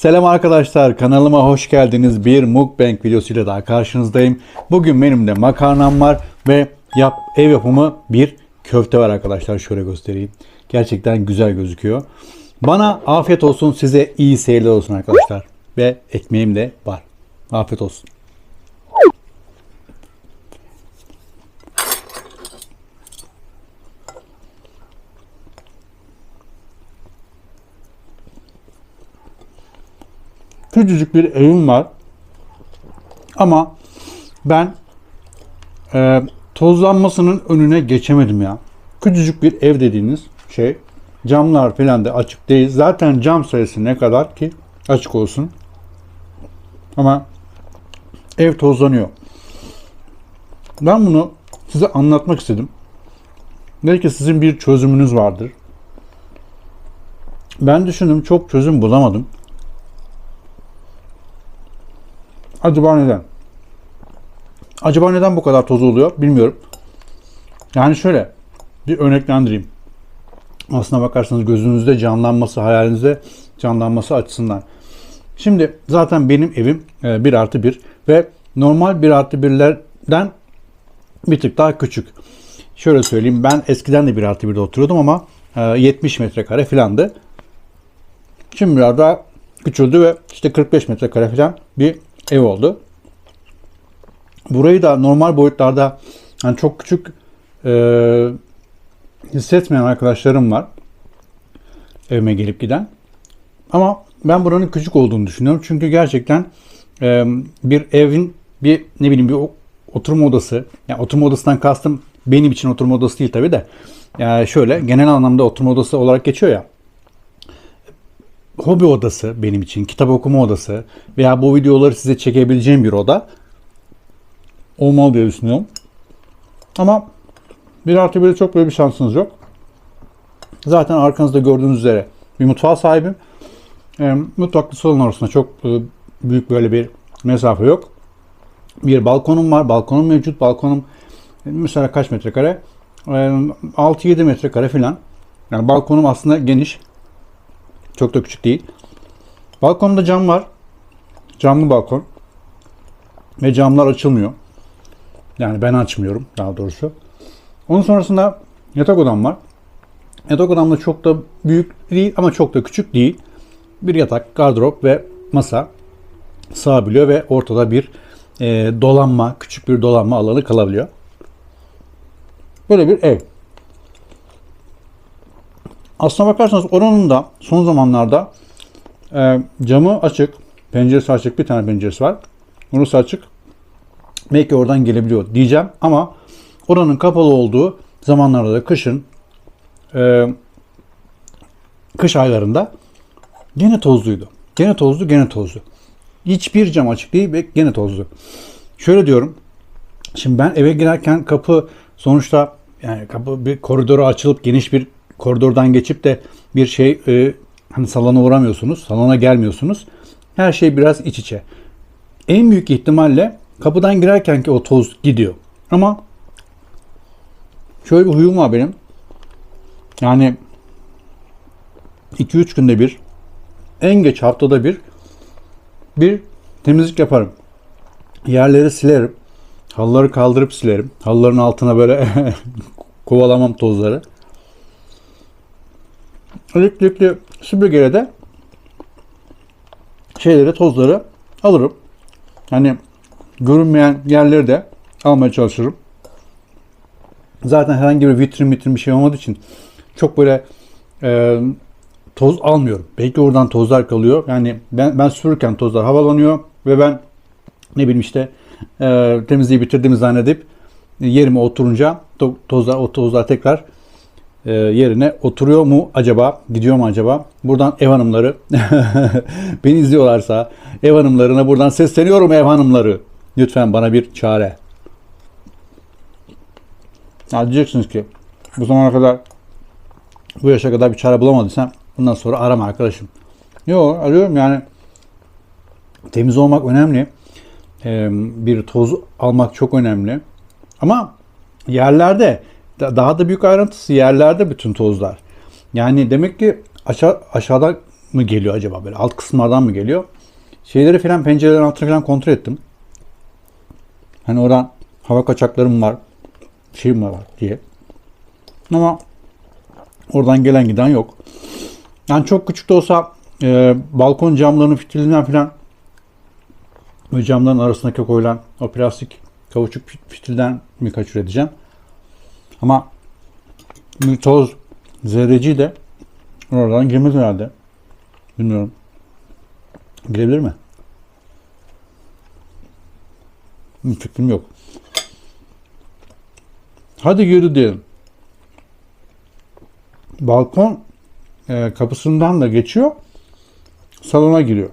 Selam arkadaşlar kanalıma hoş geldiniz. Bir mukbang videosuyla daha karşınızdayım. Bugün benim de makarnam var ve yap, ev yapımı bir köfte var arkadaşlar. Şöyle göstereyim. Gerçekten güzel gözüküyor. Bana afiyet olsun size iyi seyirler olsun arkadaşlar. Ve ekmeğim de var. Afiyet olsun. Küçücük bir evim var. Ama ben e, tozlanmasının önüne geçemedim ya. Küçücük bir ev dediğiniz şey camlar falan da açık değil. Zaten cam sayısı ne kadar ki açık olsun. Ama ev tozlanıyor. Ben bunu size anlatmak istedim. Belki sizin bir çözümünüz vardır. Ben düşündüm çok çözüm bulamadım. Acaba neden? Acaba neden bu kadar toz oluyor bilmiyorum. Yani şöyle bir örneklendireyim. Aslına bakarsanız gözünüzde canlanması, hayalinizde canlanması açısından. Şimdi zaten benim evim 1 artı 1 ve normal 1 artı 1'lerden bir tık daha küçük. Şöyle söyleyeyim ben eskiden de 1 artı 1'de oturuyordum ama e, 70 metrekare filandı. Şimdi biraz daha küçüldü ve işte 45 metrekare falan bir ev oldu. Burayı da normal boyutlarda yani çok küçük e, hissetmeyen arkadaşlarım var. Evime gelip giden. Ama ben buranın küçük olduğunu düşünüyorum. Çünkü gerçekten e, bir evin bir ne bileyim bir oturma odası. Yani oturma odasından kastım benim için oturma odası değil tabii de. Yani şöyle genel anlamda oturma odası olarak geçiyor ya hobi odası benim için, kitap okuma odası veya bu videoları size çekebileceğim bir oda olmalı diye düşünüyorum. Ama bir artı bir çok böyle bir şansınız yok. Zaten arkanızda gördüğünüz üzere bir mutfağa sahibim. E, mutfaklı salon arasında çok e, büyük böyle bir mesafe yok. Bir balkonum var. Balkonum mevcut. Balkonum e, mesela kaç metrekare? E, 6-7 metrekare falan. Yani balkonum aslında geniş. Çok da küçük değil. Balkonda cam var. Camlı balkon. Ve camlar açılmıyor. Yani ben açmıyorum daha doğrusu. Onun sonrasında yatak odam var. Yatak odam da çok da büyük değil ama çok da küçük değil. Bir yatak, gardırop ve masa sığabiliyor ve ortada bir e, dolanma, küçük bir dolanma alanı kalabiliyor. Böyle bir ev. Aslına bakarsanız oranın da son zamanlarda e, camı açık, penceresi açık, bir tane penceresi var. Orası açık. Belki oradan gelebiliyor diyeceğim ama oranın kapalı olduğu zamanlarda da kışın e, kış aylarında gene tozluydu. Gene tozlu, gene tozlu. Hiçbir cam açık değil ve gene tozlu. Şöyle diyorum. Şimdi ben eve girerken kapı sonuçta yani kapı bir koridoru açılıp geniş bir koridordan geçip de bir şey e, hani salona uğramıyorsunuz, salona gelmiyorsunuz. Her şey biraz iç içe. En büyük ihtimalle kapıdan girerken ki o toz gidiyor. Ama şöyle bir huyum var benim. Yani 2-3 günde bir en geç haftada bir bir temizlik yaparım. Yerleri silerim. Halıları kaldırıp silerim. Halıların altına böyle kovalamam tozları elektrikli süpürgeyle de şeyleri, tozları alırım. Hani görünmeyen yerleri de almaya çalışırım. Zaten herhangi bir vitrin vitrin bir şey olmadığı için çok böyle e, toz almıyorum. Belki oradan tozlar kalıyor. Yani ben, ben süpürürken tozlar havalanıyor ve ben ne bileyim işte e, temizliği bitirdiğimi zannedip yerime oturunca to, tozlar o tozlar tekrar yerine oturuyor mu acaba? Gidiyor mu acaba? Buradan ev hanımları beni izliyorlarsa ev hanımlarına buradan sesleniyorum ev hanımları. Lütfen bana bir çare. Ya diyeceksiniz ki bu zamana kadar bu yaşa kadar bir çare bulamadıysan bundan sonra arama arkadaşım. Yok arıyorum yani temiz olmak önemli. Ee, bir toz almak çok önemli. Ama yerlerde daha da büyük ayrıntısı yerlerde bütün tozlar. Yani demek ki aşağı, aşağıda mı geliyor acaba böyle alt kısımlardan mı geliyor? Şeyleri falan pencerelerin altını falan kontrol ettim. Hani oradan hava kaçaklarım var, şey mi var diye. Ama oradan gelen giden yok. Yani çok küçük de olsa e, balkon camlarının fitilinden falan ve camların arasındaki koyulan o plastik kauçuk fitilden mi kaçır edeceğim. Ama bir toz zerreci de oradan girmez herhalde. Bilmiyorum. Girebilir mi? Bir fikrim yok. Hadi girdi diyelim. Balkon e, kapısından da geçiyor. Salona giriyor.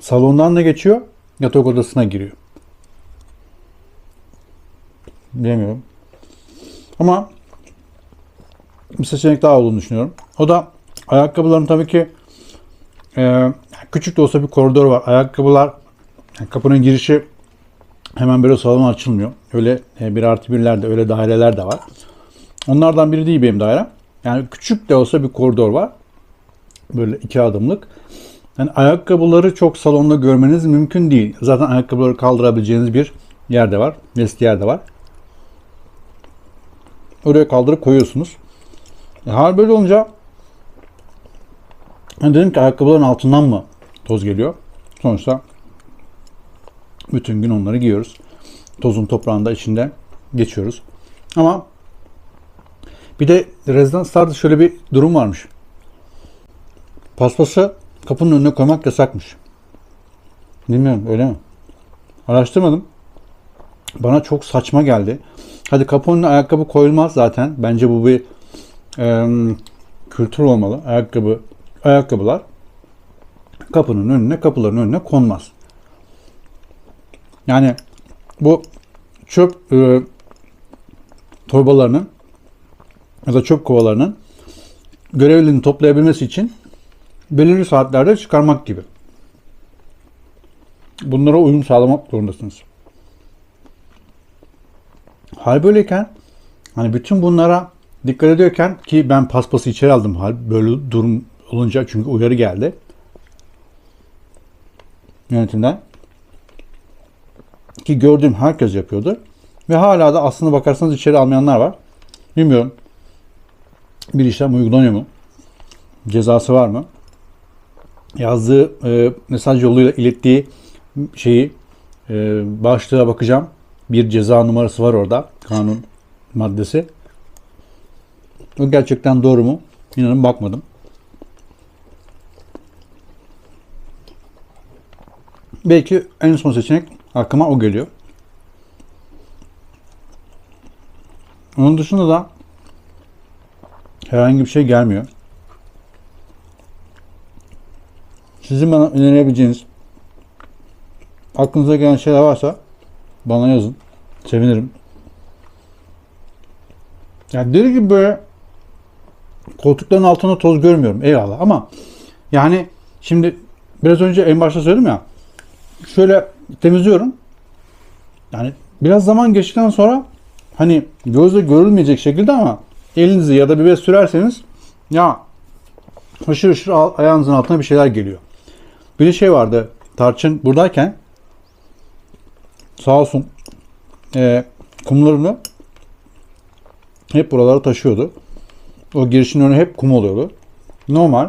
Salondan da geçiyor. Yatak odasına giriyor. Bilemiyorum. Ama bir seçenek daha olduğunu düşünüyorum. O da ayakkabıların tabii ki e, küçük de olsa bir koridor var. Ayakkabılar yani kapının girişi hemen böyle salona açılmıyor. Öyle e, bir artı birler de öyle daireler de var. Onlardan biri değil benim dairem. Yani küçük de olsa bir koridor var. Böyle iki adımlık. Yani ayakkabıları çok salonda görmeniz mümkün değil. Zaten ayakkabıları kaldırabileceğiniz bir yer de var. Vestiyer de var. Oraya kaldırıp koyuyorsunuz. E, hal böyle olunca ben dedim ki ayakkabıların altından mı toz geliyor? Sonuçta bütün gün onları giyiyoruz. Tozun toprağında içinde geçiyoruz. Ama bir de rezidanslarda şöyle bir durum varmış. Paspası kapının önüne koymak yasakmış. Bilmiyorum öyle mi? Araştırmadım. Bana çok saçma geldi. Hadi önüne ayakkabı koyulmaz zaten. Bence bu bir e, kültür olmalı. Ayakkabı ayakkabılar kapının önüne, kapıların önüne konmaz. Yani bu çöp e, torbalarının ya da çöp kovalarının görevlinin toplayabilmesi için belirli saatlerde çıkarmak gibi. Bunlara uyum sağlamak zorundasınız. Hal böyleyken hani bütün bunlara dikkat ediyorken ki ben paspası içeri aldım hal böyle durum olunca çünkü uyarı geldi yönetimden ki gördüğüm herkes yapıyordu ve hala da aslında bakarsanız içeri almayanlar var. Bilmiyorum bir işlem uygulanıyor mu? Cezası var mı? Yazdığı e, mesaj yoluyla ilettiği şeyi e, başlığa bakacağım. Bir ceza numarası var orada. Kanun maddesi. O gerçekten doğru mu? İnanın bakmadım. Belki en son seçenek aklıma o geliyor. Onun dışında da herhangi bir şey gelmiyor. Sizin bana önerebileceğiniz aklınıza gelen şeyler varsa bana yazın. Sevinirim. Yani deli gibi böyle koltukların altında toz görmüyorum. Eyvallah ama yani şimdi biraz önce en başta söyledim ya şöyle temizliyorum. Yani biraz zaman geçtikten sonra hani gözle görülmeyecek şekilde ama elinizi ya da bir bez sürerseniz ya haşır haşır ayağınızın altına bir şeyler geliyor. Bir şey vardı tarçın buradayken sağ olsun e, kumlarını hep buralara taşıyordu. O girişin önü hep kum oluyordu. Normal.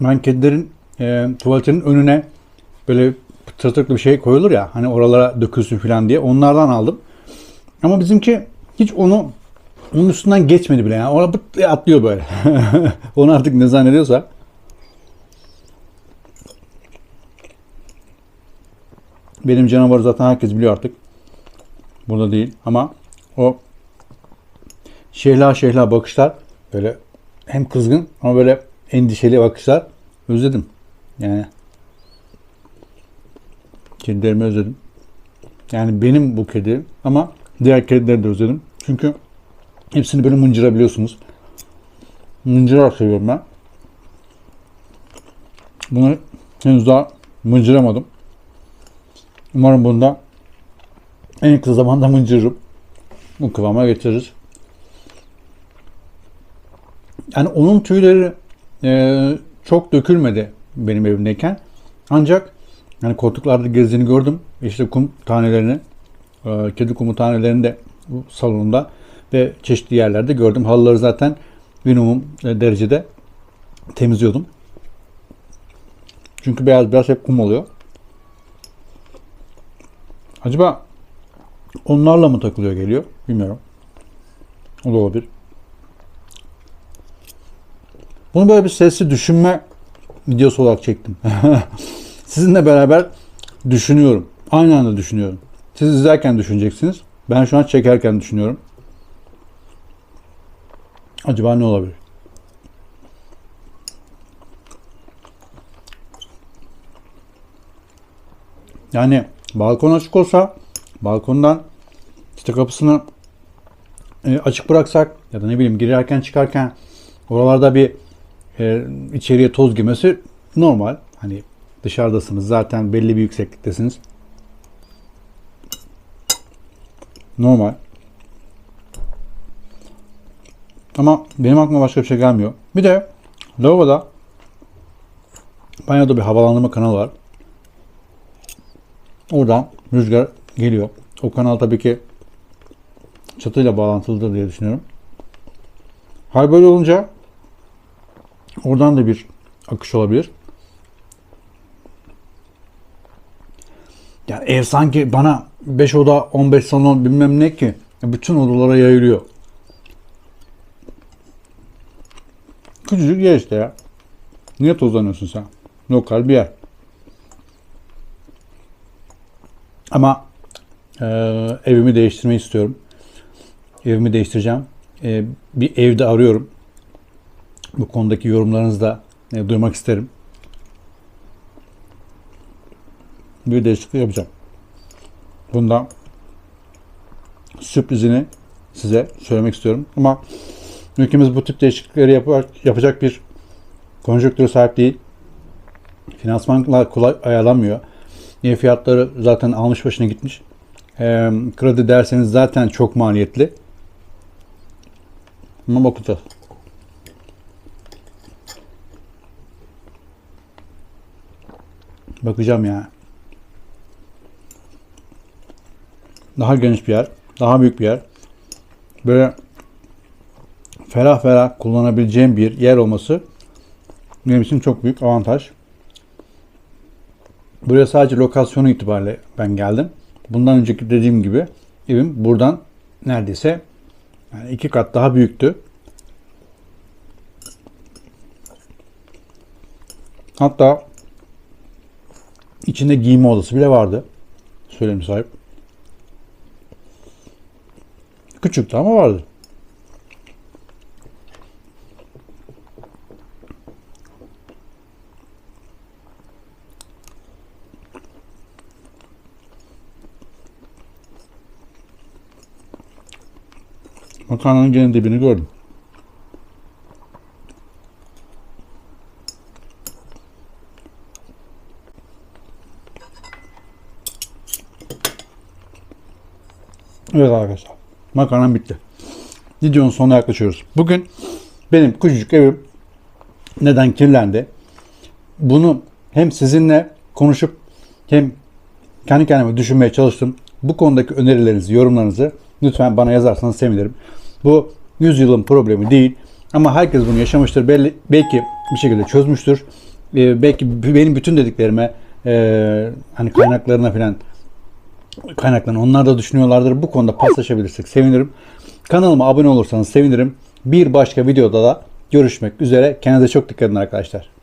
Ben kedilerin e, tuvaletinin önüne böyle tırtıklı bir şey koyulur ya hani oralara dökülsün falan diye onlardan aldım. Ama bizimki hiç onu onun üstünden geçmedi bile yani. Ona atlıyor böyle. onu artık ne zannediyorsa. Benim canavarı zaten herkes biliyor artık. Burada değil ama o şehla şehla bakışlar böyle hem kızgın ama böyle endişeli bakışlar özledim. Yani kedilerimi özledim. Yani benim bu kedi ama diğer kedileri de özledim. Çünkü hepsini böyle mıncırabiliyorsunuz. Mıncırar seviyorum ben. Bunu henüz daha mıncıramadım. Umarım bunda en kısa zamanda mıncırırım. Bu kıvama getiririz. Yani onun tüyleri e, çok dökülmedi benim evimdeyken. Ancak yani koltuklarda gezdiğini gördüm. İşte kum tanelerini, e, kedi kumu tanelerini de bu salonunda ve çeşitli yerlerde gördüm. Halıları zaten minimum e, derecede temizliyordum. Çünkü beyaz beyaz hep kum oluyor. Acaba onlarla mı takılıyor geliyor? Bilmiyorum. O da olabilir. Bunu böyle bir sesli düşünme videosu olarak çektim. Sizinle beraber düşünüyorum. Aynı anda düşünüyorum. Siz izlerken düşüneceksiniz. Ben şu an çekerken düşünüyorum. Acaba ne olabilir? Yani balkon açık olsa balkondan işte kapısını e, açık bıraksak ya da ne bileyim girerken çıkarken oralarda bir e, içeriye toz girmesi normal. Hani dışarıdasınız zaten belli bir yüksekliktesiniz. Normal. Ama benim aklıma başka bir şey gelmiyor. Bir de lavaboda banyoda bir havalandırma kanalı var. Oradan rüzgar geliyor. O kanal tabii ki çatıyla bağlantılıdır diye düşünüyorum. Hal böyle olunca oradan da bir akış olabilir. Yani ev sanki bana 5 oda 15 salon bilmem ne ki bütün odalara yayılıyor. Küçücük yer işte ya. Niye tozlanıyorsun sen? Lokal bir yer. Ama e, evimi değiştirmeyi istiyorum. Evimi değiştireceğim. E, bir evde arıyorum. Bu konudaki yorumlarınızı da e, duymak isterim. Bir değişiklik yapacağım. Bundan sürprizini size söylemek istiyorum. Ama ülkemiz bu tip değişiklikleri yapacak, yapacak bir konjonktüre sahip değil. Finansmanlar kolay ayarlanmıyor. Ev fiyatları zaten almış başına gitmiş. E, kredi derseniz zaten çok maliyetli. Ama bakacağız. Bakacağım ya. Daha geniş bir yer. Daha büyük bir yer. Böyle ferah ferah kullanabileceğim bir yer olması benim için çok büyük avantaj. Buraya sadece lokasyonu itibariyle ben geldim. Bundan önceki dediğim gibi evim buradan neredeyse yani iki kat daha büyüktü. Hatta içinde giyinme odası bile vardı. Söyleyeyim sahip. Küçüktü ama vardı. Makarnanın gene dibini gördüm. Evet arkadaşlar. Makarnam bitti. Videonun sonuna yaklaşıyoruz. Bugün benim küçücük evim neden kirlendi? Bunu hem sizinle konuşup hem kendi kendime düşünmeye çalıştım. Bu konudaki önerilerinizi, yorumlarınızı lütfen bana yazarsanız sevinirim. Bu 100 yılın problemi değil. Ama herkes bunu yaşamıştır. Belli, belki bir şekilde çözmüştür. Ee, belki benim bütün dediklerime e, hani kaynaklarına falan kaynaklarını onlar da düşünüyorlardır. Bu konuda paslaşabilirsek sevinirim. Kanalıma abone olursanız sevinirim. Bir başka videoda da görüşmek üzere. Kendinize çok dikkat edin arkadaşlar.